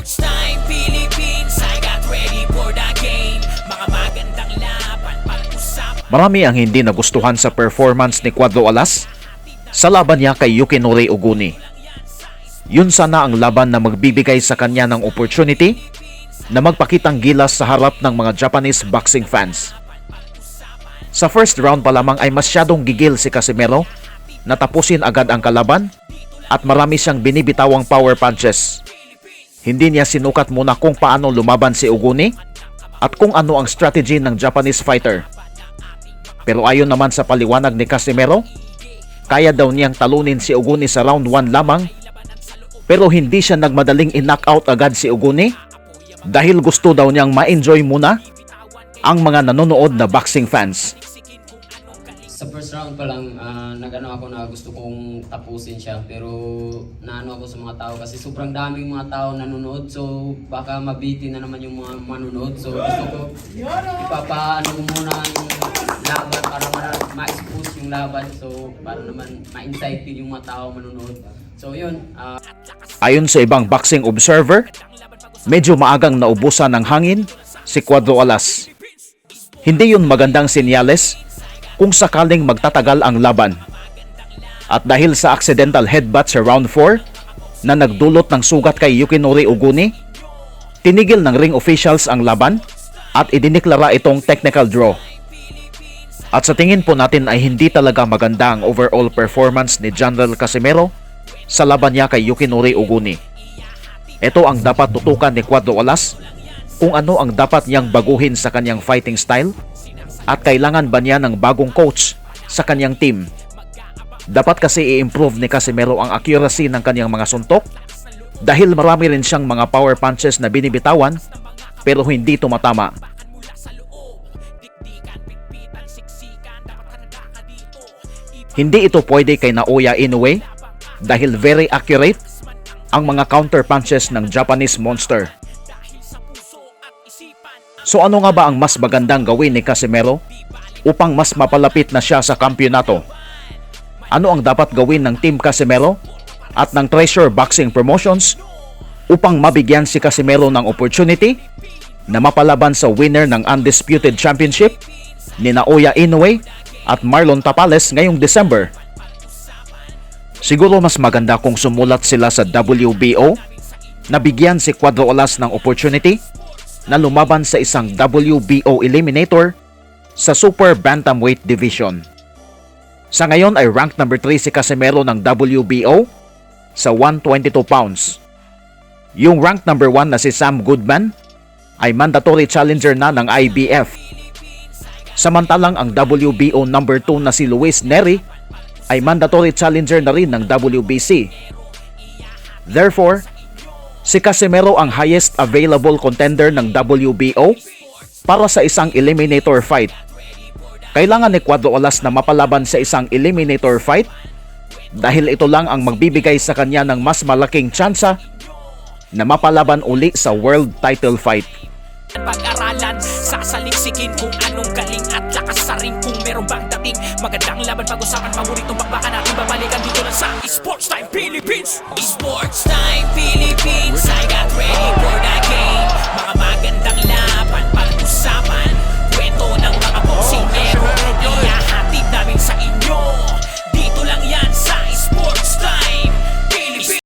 Sports Time Philippines I got ready for the game Mga magandang laban Pag-usapan Marami ang hindi nagustuhan sa performance ni Cuadro Alas sa laban niya kay Yukinori Oguni. Yun sana ang laban na magbibigay sa kanya ng opportunity na magpakitang gilas sa harap ng mga Japanese boxing fans. Sa first round pa lamang ay masyadong gigil si Casimero na tapusin agad ang kalaban at marami siyang binibitawang power punches. Hindi niya sinukat muna kung paano lumaban si Oguni at kung ano ang strategy ng Japanese fighter. Pero ayon naman sa paliwanag ni Casimero, kaya daw niyang talunin si Oguni sa round 1 lamang pero hindi siya nagmadaling in-knockout agad si Oguni dahil gusto daw niyang ma-enjoy muna ang mga nanonood na boxing fans. Sa first round pa lang, ah, nagano ako na gusto kong tapusin siya. Pero naano ako sa mga tao kasi sobrang daming mga tao nanonood. So baka mabiti na naman yung mga manonood. So gusto ko ipapaano muna yung laban para ma- ma-expose yung laban. So para naman ma-incite yung mga tao manonood. So yun, ah, Ayon sa ibang boxing observer, medyo maagang naubusan ng hangin si Cuadro Alas. Hindi yun magandang senyales kung sakaling magtatagal ang laban. At dahil sa accidental headbutt sa round 4 na nagdulot ng sugat kay Yukinori Oguni, tinigil ng ring officials ang laban at idiniklara itong technical draw. At sa tingin po natin ay hindi talaga maganda ang overall performance ni General Casimero sa laban niya kay Yukinori Oguni. Ito ang dapat tutukan ni Cuadro Alas kung ano ang dapat niyang baguhin sa kanyang fighting style at kailangan ba niya ng bagong coach sa kanyang team. Dapat kasi i-improve ni Casimero ang accuracy ng kanyang mga suntok dahil marami rin siyang mga power punches na binibitawan pero hindi tumatama. Hindi ito pwede kay Naoya Inoue dahil very accurate ang mga counter punches ng Japanese monster. So ano nga ba ang mas magandang gawin ni Casimero? Upang mas mapalapit na siya sa kampyonato? Ano ang dapat gawin ng Team Casimero? At ng Treasure Boxing Promotions? Upang mabigyan si Casimero ng opportunity na mapalaban sa winner ng Undisputed Championship ni Naoya Inoue at Marlon Tapales ngayong December. Siguro mas maganda kung sumulat sila sa WBO na bigyan si Cuadro Alas ng opportunity na lumaban sa isang WBO eliminator sa Super Bantamweight Division. Sa ngayon ay rank number 3 si Casimero ng WBO sa 122 pounds. Yung rank number 1 na si Sam Goodman ay mandatory challenger na ng IBF. Samantalang ang WBO number 2 na si Luis Neri ay mandatory challenger na rin ng WBC. Therefore, si Casimero ang highest available contender ng WBO para sa isang eliminator fight. Kailangan ni Cuadro Alas na mapalaban sa isang eliminator fight dahil ito lang ang magbibigay sa kanya ng mas malaking tsansa na mapalaban uli sa world title fight. Pag-aralan Sasaliksikin kung anong galing At lakas sa ring kung meron bang dating Magandang laban pag-usapan Paboritong bakbakan natin Babalikan dito lang sa Sports Time Philippines Sports Time Philippines I